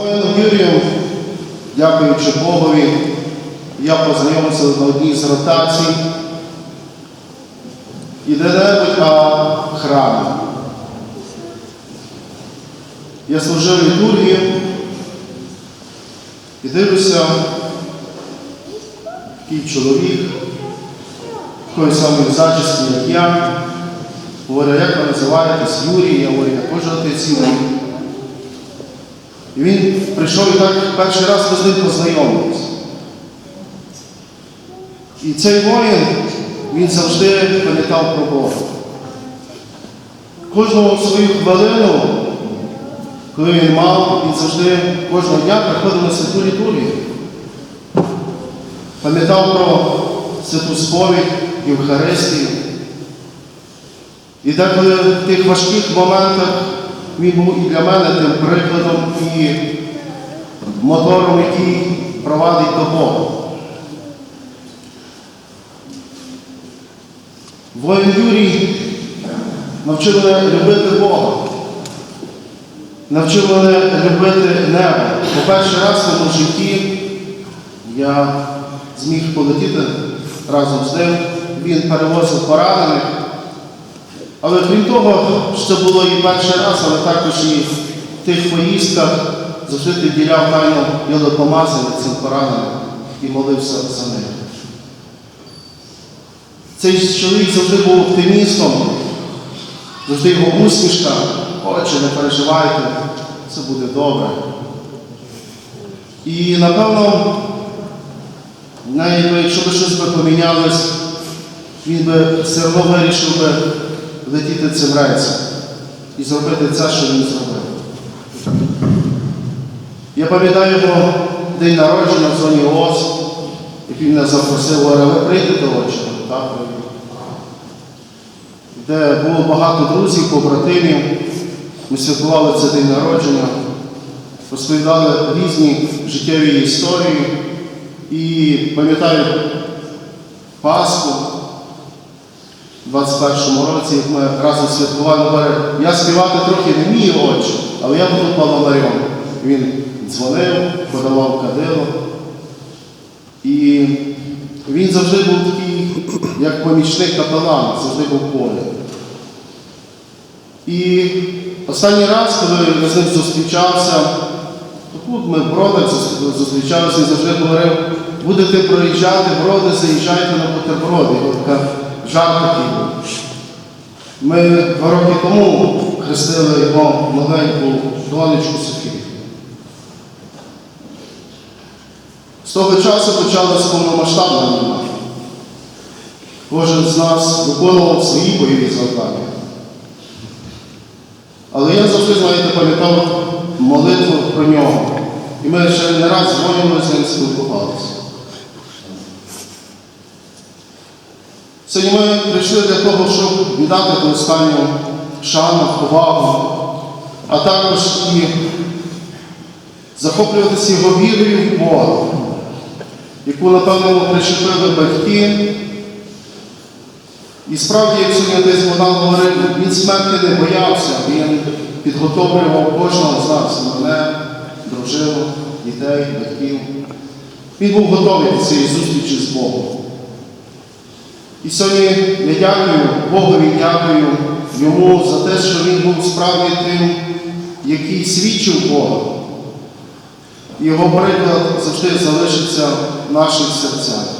Воїном Юрієм, дякуючи Богові, я познайомився на одній з ротацій. І де-небудь, а в храмі. Я служив літургію і дивлюся, такий чоловік, такої самої зачісті, як я. Говорю, як ви називаєтесь? Юрій, я говорю, я теж отець. І він прийшов і так перший раз ми з ним познайомилися. І цей воїн, він завжди пам'ятав про Бога. Кожну свою хвилину, коли він мав, він завжди кожного дня приходив на святу літургію. Пам'ятав про святу сповідь, Євхаристію. І деколи в тих важких моментах він був і для мене тим прикладом і мотором, який провадить до Бога. Воїн Юрій навчив мене любити Бога, навчив мене любити небо. По перший раз в моєму житті я зміг полетіти разом з ним. Він перевозив поранених. Але крім того, що це було і перший раз, але також і в тих поїздках завжди підділяв тайну йодопомазання цим пораненим і молився за них. Цей чоловік завжди був оптимістом, завжди його усмішка, отче, не переживайте, все буде добре. І напевно, навіть якщо би щось би помінялось, він би все одно вирішив би летіти цим рейсом і зробити це, що він зробив. Я пам'ятаю його день народження в зоні ООС, як він мене запросив, говорив, ви прийдете очі, так, де було багато друзів, побратимів. Ми святкували цей день народження, розповідали різні життєві історії. І пам'ятаю Пасху, 21-му році, як ми разом святкували, говорить, я співати трохи не вмію очі, але я буду паламарем. Він дзвонив, подавав кадило. І він завжди був такий, як помічник капелана, завжди був поряд. І останній раз, коли я з ним зустрічався, тут ми в бродах зус- зустрічалися, він завжди говорив, будете проїжджати броди, заїжджайте на бутерброди. Такий був. Ми два роки тому хрестили його маленьку донечку Софію. З того часу почалася повномасштабна війна. Кожен з нас виконував свої бойові завдання. Але я завжди, знаєте, пам'ятав молитву про нього. І ми ще не раз дзвонили з ним спілкувалися. Сьогодні ми прийшли для того, щоб віддати ту останню шану, повагу, а також і захоплюватися його вірою в Бога, яку, напевно, прищепили батьки. І справді, як сьогодні десь Богдан говорив, він смерті не боявся, він підготовлював кожного з нас, мене, дружину, дітей, батьків. Він був готовий до цієї зустрічі з Богом. І сьогодні я дякую Богові, дякую йому за те, що він був справді тим, який свідчив Бога. Його приклад завжди залишиться в наших серцях.